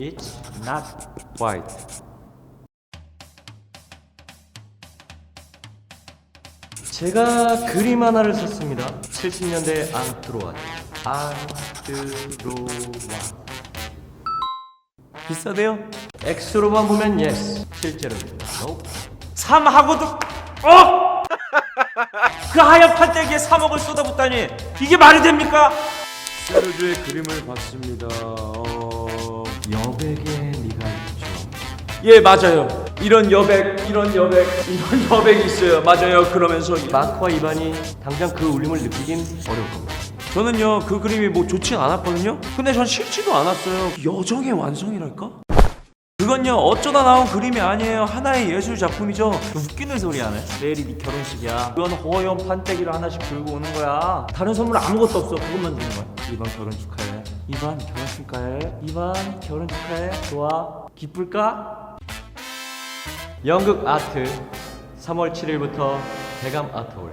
It's not white. 제가 그림 하나를 썼습니다. 70년대 앙트로아. 앙트로아. 비싸대요? X로만 보면 yes. 실제로는 no. 3하고도 어? 그 하얀 판때기에 3억을 쏟아붓다니 이게 말이 됩니까? 세르주의 그림을 봤습니다. 어... 여백에 네가 있죠. 예 맞아요. 이런 여백, 이런 여백, 이런 여백이 있어요. 맞아요. 그러면서 마크와 이반이 당장 그 울림을 느끼긴 어려울 겁니다. 저는요 그 그림이 뭐 좋진 않았거든요. 근데 전 싫지도 않았어요. 여정의 완성이랄까? 그건요 어쩌다 나온 그림이 아니에요. 하나의 예술 작품이죠. 웃기는 소리 하네 내일이 네 결혼식이야 그건 허연 판때기를 하나씩 들고 오는 거야 다른 선물 아무것도 없어 그것만 주는 거야 이반 결혼 축하해 이반 결혼 축하해. 이반 결혼 축하해. 좋아. 기쁠까? 연극 아트 3월 7일부터 대감 아트홀